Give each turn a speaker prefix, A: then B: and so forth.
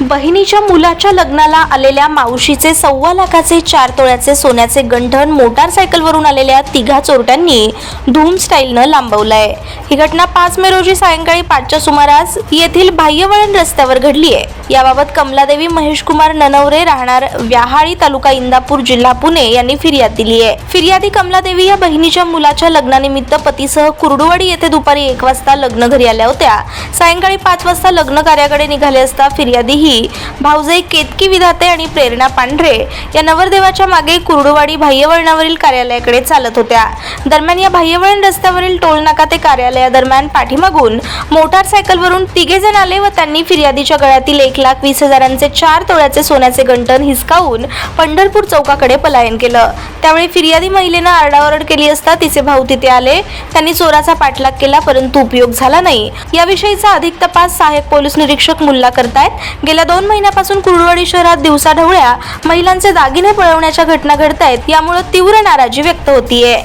A: बहिणीच्या मुलाच्या लग्नाला आलेल्या मावशीचे सव्वा लाखाचे चार तोळ्याचे सोन्याचे गंठण मोटारसायकलवरून आलेल्या तिघा चोरट्यांनी धूम स्टाईलनं लांबवलंय. ही घटना पाच मे रोजी सायंकाळी पाचच्या सुमारास येथील बाह्यवळण रस्त्यावर घडली आहे. याबाबत कमलादेवी महेशकुमार ननवरे राहणार व्याहाळी तालुका इंदापूर जिल्हा पुणे यांनी फिर्याद दिली आहे. फिर्यादी कमलादेवी या बहिणीच्या मुलाच्या लग्नानिमित्त पतीसह कुर्डुवाडी येथे दुपारी एक वाजता लग्न घरी आल्या होत्या. सायंकाळी पाच वाजता लग्न कार्याकडे निघाले असता फिर्यादी ही भाऊजाई केतकी विधाते आणि प्रेरणा पांढरे या नवरदेवाच्या मागे कुर्डुवाडी बाह्यवळणावरील कार्यालयाकडे चालत होत्या. दरम्यान या बाह्यवळण रस्त्यावरील टोल नाका ते कार्यालयादरम्यान पाठीमागून मोटारसायकलवरून तिघे जण आले व त्यांनी फिर्यादीच्या गळ्यातील एक लाख वीस हजारांचे चार तोळ्याचे सोन्याचे गंठण हिसकावून पंढरपूर चौकाकडे पलायन केलं. त्यावेळी फिर्यादी महिलेनं आरडाओरड केली असता तिचे भाऊ तिथे आले. त्यांनी चोराचा पाठलाग केला परंतु उपयोग झाला नाही. याविषयीचा अधिक तपास सहाय्यक पोलीस निरीक्षक मुल्ला करतायत. गेल्या दोन महिन्यापासून कुर्डवाडी शहरात दिवसाढवळ्या महिलांचे दागिने पळवण्याच्या घटना घडतायत यामुळे तीव्र नाराजी व्यक्त होतीये.